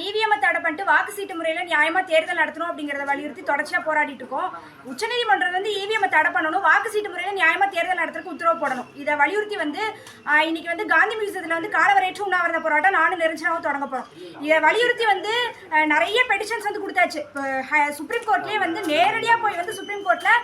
EVM தடை பண்ணிட்டு வாக்கு சீட்டு முறையில் நியாயமாக தேர்தல் நடத்தணும் அப்படிங்கிறத வலியுறுத்தி தொடர்ச்சியாக போராடிட்டு இருக்கோம். உச்சநீதிமன்றம் வந்து இவிஎம் தடை பண்ணணும். வாக்கு சீட்டு முறையில் நியாயமாக தேர்தல் நடத்துறதுக்கு உத்தரவு போடணும். இதை வலியுறுத்தி வந்து இன்னைக்கு வந்து காந்தி மியூசியத்தில் வந்து காலவரையற்ற உண்ணாவிரத போராட்டம் நானும் நிரஞ்சனாவும் தொடங்க போகிறோம் இதை வலியுறுத்தி வந்து நிறைய பெட்டிஷன்ஸ் வந்து கொடுத்தாச்சு. சுப்ரீம் கோர்ட்லேயே வந்து நேரடியாக போய் வந்து சுப்ரீம் கோர்ட்டில்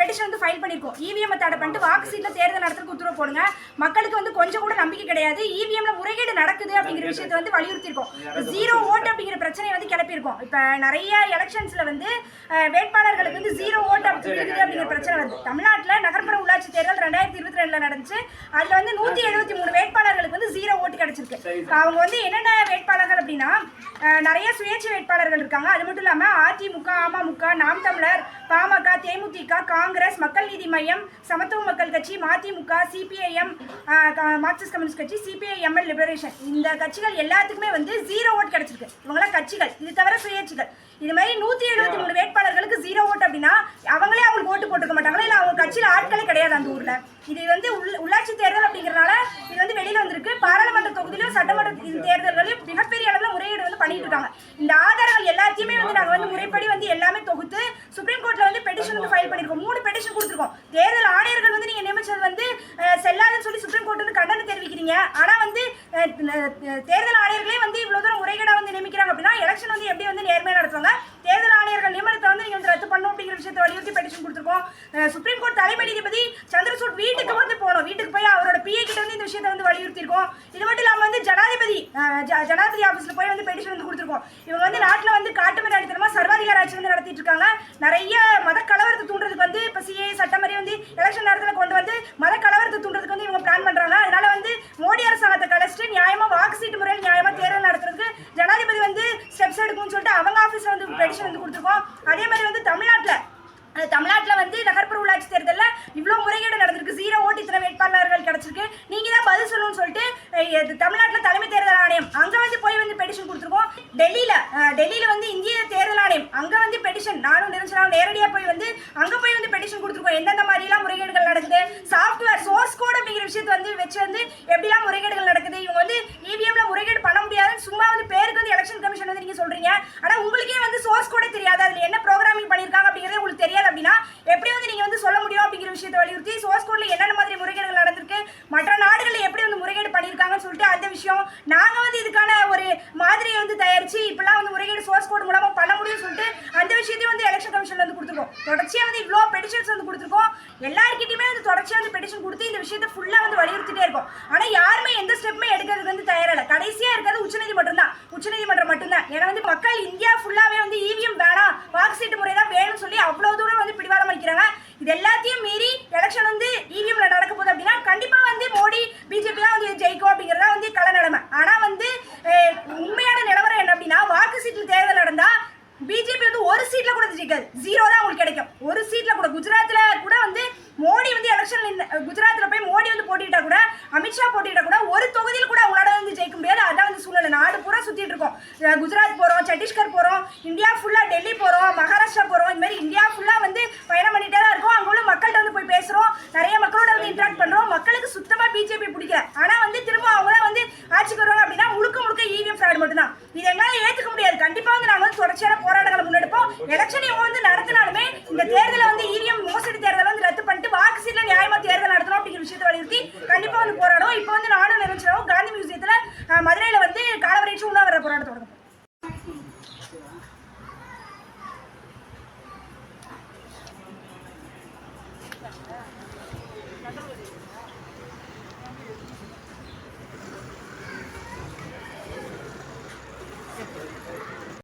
பெட்டிஷன் வந்து ஃபைல் பண்ணியிருக்கோம் இவிஎம் தடை பண்ணிட்டு வாக்கு சீட்டில் தேர்தல் நடத்துறதுக்கு உத்தரவு போடுங்க. மக்களுக்கு வந்து கொஞ்சம் கூட நம்பிக்கை கிடையாது. இவிஎம்ல முறைகேடு நடக்குது அப்படிங்கிற விஷயத்தை வந்து வலியுறுத்தியிருக்கோம். ஜீரோ ஓட் அப்படிங்கிற பிரச்சனையை வந்து கிளப்பியிருக்கோம். இப்போ நிறைய எலெக்ஷன்ஸ்ல வந்து வேட்பாளர்களுக்கு வந்து ஜீரோ ஓட் அப்படிங்கிற பிரச்சனை வருது. தமிழ்நாட்டில் நகர்ப்புற உள்ளாட்சி தேர்தல் ரெண்டாயிரத்தி இருபத்தி ரெண்டுல நடந்துச்சு. அதுல வந்து நூத்தி எழுபத்தி மூணு வேட்பாளர்களுக்கு வந்து ஜீரோ ஓட்டு கிடைச்சிருக்கு. அவங்க வந்து என்னென்ன வேட்பாளர்கள் அப்படின்னா நிறைய சுயேட்சை வேட்பாளர்கள் இருக்காங்க. அது மட்டும் இல்லாம அதிமுக அமமுக நாம் தமிழர் பாமக தேமுதிக காங்கிரஸ் மக்கள் நீதி Maiam Samathuva Makkal Katchi MDMK CPIM Marxist Communist கட்சி சிபிஐஎம்எல் லிபரேஷன் இந்த கட்சிகள் எல்லாத்துக்குமே வந்து ஜீரோ ஓட் கிடைச்சிருக்கு. இவங்களாம் கட்சிகள். இது தவிர சுயேட்சைகள். இது மாதிரி நூத்தி எழுபத்தி மூணு வேட்பாளர்களுக்கு ஜீரோ ஓட் அப்படின்னா அவங்களே அவங்களுக்கு ஓட்டு போட்டுக்க மாட்டாங்களா இல்ல அவங்க கட்சியில ஆட்களே கிடையாது அந்த ஊர்ல. இது வந்து உள்ளாட்சி தேர்தல் அப்படிங்கறதுனால இது வந்து வெளியில வந்திருக்கு. பாராளுமன்ற தொகுதியிலும் சட்டமன்ற தேர்தல்களையும் மிகப்பெரிய அளவுல முறையீடு வந்து பண்ணிட்டு இருக்காங்க. இந்த ஆதாரங்கள் எல்லாத்தையுமே வந்து நாங்க வந்து முறைப்படி வந்து எல்லாமே தொகுத்து சுப்ரீம் கோர்ட்ல வந்து பெட்டிஷன் வந்து ஃபைல் பண்ணிருக்கோம். மூணு பெட்டிஷன் கொடுத்துருக்கோம். தேர்தல் ஆணையர்கள் வந்து நீங்க நியமிச்சது வந்து செல்லாதுன்னு சொல்லி சுப்ரீம் கோர்ட் வந்து கண்டனம் தெரிவிக்கிறீங்க. ஆனா வந்து தேர்தல் ஆணையர்களே வந்து இவ்வளவு தூரம் முறைகேடா வந்து நியமிக்கிறாங்க அப்படின்னா எலெக்ஷன் வந்து எப்படி வந்து நேர்மையா நடத்துவாங்க? தேர்தல் ஆணையர்கள் நியமனத்தை வந்து நீங்கள் வந்து ரத்து பண்ணணும் அப்படிங்கிற விஷயத்தை வலியுறுத்தி பெட்டிஷன் கொடுத்துருக்கோம். சுப்ரீம் கோர்ட் தலைமை நீதிபதி சந்திரசூட் வீட்டுக்கு வந்து போனோம் வீட்டுக்கு போய் அவரோட பிஏ கிட்ட வந்து இந்த விஷயத்தை வந்து வலியுறுத்தி இருக்கோம் இது மட்டும் இல்லாமல் வந்து ஜனாதிபதி ஜ- ஜனாதிபதி ஆஃபீஸில் போய் வந்து பெட்டிஷன் வந்து கொடுத்துருக்கோம். இவங்க வந்து நாட்டில் வந்து காட்டு மிராடித்தனமா சர்வாதிகார ஆட்சி வந்து நடத்திட்டு இருக்காங்க. நிறைய மத கலவரத்தை தூண்டுறதுக்கு வந்து இப்போ சிஏ சட்டமறை வந்து எலெக்ஷன் நேரத்தில் கொண்டு வந்து மத கலவரத்தை தூண்டுறதுக்கு வந்து இவங்க பிளான் பண்ணுறாங்க அதனால வந்து மோடி அரசாங்கத்தை கலைச்சிட்டு நியாயமாக வாக்கு சீட்டு முறையில் நியாயமா தேர்தல் நடத்துறதுக்கு ஜனாதிபதி வந்து ஸ்டெப்ஸ் எடுக்கணும்னு சொல்லிட்டு அவங்க ஆபீஸ்ல வந்து பெட்டிஷன் வந்து கொடுத்துருக்கோம். அதே மாதிரி வந்து தமிழ்நாட்டுல தமிழ்நாட்டுல வந்து நகர்ப்புற உள்ளாட்சி தேர்தல்ல இவ்வளோ முறைகேடு நடந்திருக்கு. ஜீரோ ஓட்டு இத்தனை வேட்பாளர்கள் கிடைச்சிருக்கு. நீங்க தான் பதில் சொல்லணும்னு சொல்லிட்டு தமிழ்நாட்டுல தலைமை தேர்தல் ஆணையம் அங்க வந்து போய் வந்து பெட்டிஷன் கொடுத்துருக்கோம். டெல்லியில டெல்லியில வந்து இந்திய தேர்தல் ஆணையம் அங்க வந்து பெட்டிஷன் நானும் நிரஞ்சனாவும் நேரடியா போய் வந்து அங்க போய் வந்து பெட்டிஷன் கொடுத்துருக்கோம். எந்தெந்த மாதிரி எல்லாம் முறைகேடுகள் நடக்குது சாஃப்ட்வேர் சோர்ஸ் கோட் அப்படிங்கிற விஷயத்தை வந்து வச்சு வந்து எப்படிலாம் முறைகேடுகள் நடக்குது இவங்க வந்து இவிஎம்ல முறைகேடு பண்ண முடியாதுன்னு சும்மா வந்து பேருக்கு வந்து எலெக்ஷன் கமிஷன் வந்து நீங்க சொல்றீங்க. ஆனா உங்களுக்கே வந்து சோர்ஸ் கோடே தெரியாது. அதுல என்ன ப்ரோக்ராமிங் பண்ணிருக்காங்க அப்படிங்கறது உங்களுக்கு தெரியாது அப்படின்னா எப்படி வந்து நீங்க வந்து சொல்ல முடியும் அப்படிங்கிற விஷயத்தை வலியுறுத்தி சோர்ஸ் கோட்ல என்னென்ன மாதிரி முறைகேடுகள் நடந்திருக்கு மற்ற நாடுகளில் எப்படி வந்து முறைகேடு பண்ணியிருக்காங்கன்னு சொல்லிட்டு அந்த விஷயம் நாங்க வந்து இதுக்கான ஒரு மாதிரியை வந்து தயாரிச்சு இப்பெல்லாம் வந்து முறைகேடு சோர்ஸ் கோட் மூலமா பண்ண முடியும்னு சொல்லிட்டு அந்த விஷயத்தையும் வந்து எலெக்ஷன் கமிஷன்ல வந்து கொடுத்துருக்கோம். தொடர்ச்சியா வந்து இவ்வளோ பெட்டிஷன்ஸ் வந்து கொடுத்துருக்கோம். எல்லாருக்கிட்டையுமே வந்து தொடர்ச்சியா வந்து பெட்டிஷன் கொடுத்து இந்த விஷயத்தை ஃபுல்லா வந்து வலியுறுத்திட்டே இருக்கோம். ஆனா யார் எந்த ஸ்டெப்புமே எடுக்கிறதுக்கு வந்து தயாரா இல்லை கடைசியா இருக்கிறது உச்சநீதிமன்றம் தான் உச்சநீதிமன்றம் மட்டும்தான் ஏன்னா வந்து மக்கள் இந்தியா ஃபுல்லாவே வந்து இவிஎம் வேணாம் வாக்கு சீட்டு முறை தான் வேணும்னு சொல்லி அவ்வளவு தூரம் வந்து பிடிவாதம் அளிக்கிறாங்க இது எல்லாத்தையும் மீறி எலெக்ஷன் வந்து இவிஎம்ல நடக்க போகுது அப்படின்னா கண்டிப்பா வந்து மோடி பிஜேபி தான் வந்து ஜெயிக்கும் அப்படிங்கறதா வந்து கள நிலைமை ஆனா வந்து அஹ், உண்மையான நிலவரம் என்ன அப்படின்னா வாக்கு சீட்டில் தேர்தல் நடந்தா பிஜேபி வந்து ஒரு சீட்ல கூட ஜெயிக்காது ஜீரோ தான் உங்களுக்கு கிடைக்கும் ஒரு சீட்ல கூட குஜராத்ல கூட வந்து மோடி வந்து எலெக்ஷன் குஜராத்ல போய் மோடி வந்து போட்டிட்டா கூட அமித்ஷா போட்டிட்டா கூட ஒரு தொகுதியில் கூட அவங்களால வந்து ஜெயிக்க முடியாது அதான் வந்து சூழ்நிலை சுற்றிட்டு இருக்கோம். குஜராத் போகிறோம் சத்தீஸ்கர் போகிறோம் இந்தியா ஃபுல்லாக டெல்லி போகிறோம் மகாராஷ்டிரா போகிறோம் இந்த மாதிரி இந்தியா ஃபுல்லாக வந்து பயணம் பண்ணிகிட்டே தான் இருக்கோம். அங்கே உள்ள மக்கள்கிட்ட வந்து போய் பேசுகிறோம் நிறைய மக்களோட வந்து இன்ட்ராக்ட் பண்ணுறோம் மக்களுக்கு சுத்தமாக பிஜேபி பிடிக்கல. ஆனால் வந்து திரும்ப அவங்களாம் வந்து ஆட்சிக்கு வருவாங்க அப்படின்னா முழுக்க முழுக்க இவிஎம் ஃப்ராட் மட்டும்தான். இது எங்களால் ஏற்றுக்க முடியாது. கண்டிப்பாக வந்து நாங்கள் வந்து தொடர்ச்சியான போராட்டங்களை முன்னெடுப்போம். எலெக்ஷன் இவங்க வந்து நடத்தினாலுமே இந்த தேர்தலை